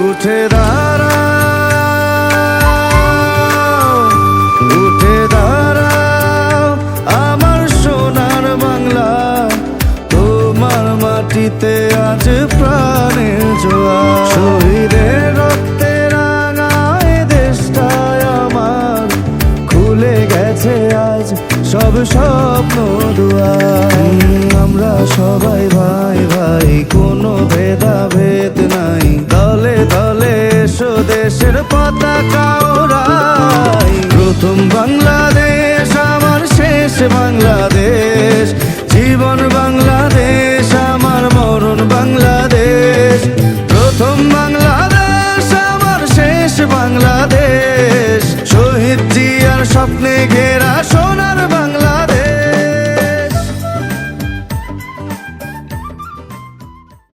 উঠে দাঁড়া উঠে দাঁড়াও, আমার সোনার বাংলা, তোমার মাটিতে আজ প্রাণের জোয়া শহীদের রক্তে রাঙায় দেশটায় আমার, খুলে গেছে আজ সব স্বপ্ন দুয়ার। দেশের পতাকা ওরাই প্রথম বাংলাদেশ, আমার শেষ বাংলাদেশ। জীবন বাংলাদেশ, আমার মরণ বাংলাদেশ। প্রথম বাংলাদেশ, আমার শেষ বাংলাদেশ। শহীদ জিয়ার স্বপ্নে ঘেরা সোনা